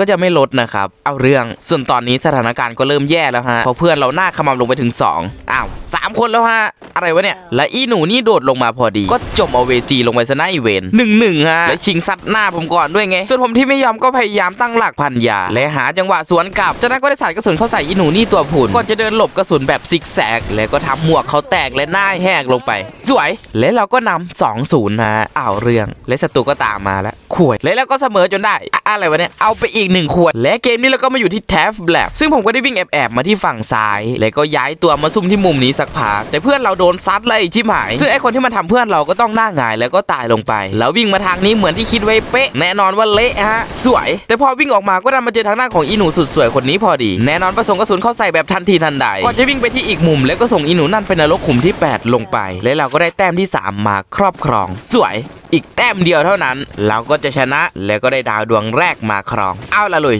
ก็จะไม่ลดนะครับ เอาเรื่อง ส่วนตอนนี้สถานการณ์ก็เริ่มแย่แล้วฮะเพราะเพื่อนเราหน้าขมำลงไปถึง 2 อ้าวสามคนแล้วฮะ อะไรวะเนี่ย และอีหนูนี่โดดลงมาพอดี ก็จมเอาเวจีลงไปซะหน้าอีเวนหนึ่งหนึ่งฮะ และชิงซัดหน้าผมก่อนด้วยไง ส่วนผมที่ไม่ยอมก็พยายามตั้งหลักพันยา และหาจังหวะสวนกลับจากนั้นก็ได้สาดกระสุนเข้าใส่อีหนูนี่ตัวผุนก่อนจะเดินหลบกระสุนแบบซิกแซก แล้วก็ทำหมวกเขาแตกและหน้าแหกลงไป สวย และเราก็นำสองศูนย์ฮะอ้าวเรื่อง และศัตรูก็ตามมาแล้วขวดและแล้วก็เสมอจนได้ออะไรวะเนี่ย เอาไปอีกหนึ่งขวด และเกมนี้เราก็มาอยู่ที่แทฟแบลซึ่งผมก็ได้วิ่งแอบๆมาที่ฝั่งซ้าย แล้วก็ย้ายตัวมาซุ่มที่มุมนี้สักพักแต่เพื่อนเราโดนซัดเลยชิบหาย ซึ่งไอคนที่มันทำเพื่อนเราก็ต้องหน้าหงายแล้วก็ตายลงไป แล้ววิ่งมาทางนี้เหมือนที่คิดไว้เป๊ะ แน่นอนว่าเละฮะ สวย แต่พอวิ่งออกมาก็ดันมาเจอทางด้าของอีหนูสุดสวยคนนี้พอดี แน่นอนประสงค์กระสุนเข้าใส่แบบทันทีทันใดก่อนจะวิ่งไปที่อีกมุม แล้วก็ส่งอีหนูนั่นไปนรกขุมที่ 8 ลงไป และเราก็ได้แต้มที่ 3 มาครอบครอง สวย อีกแต้มเดียวเท่านั้น เราก็จะชนะแล้วก็ได้ดาวดวงแรกมาครอง เอาละลุย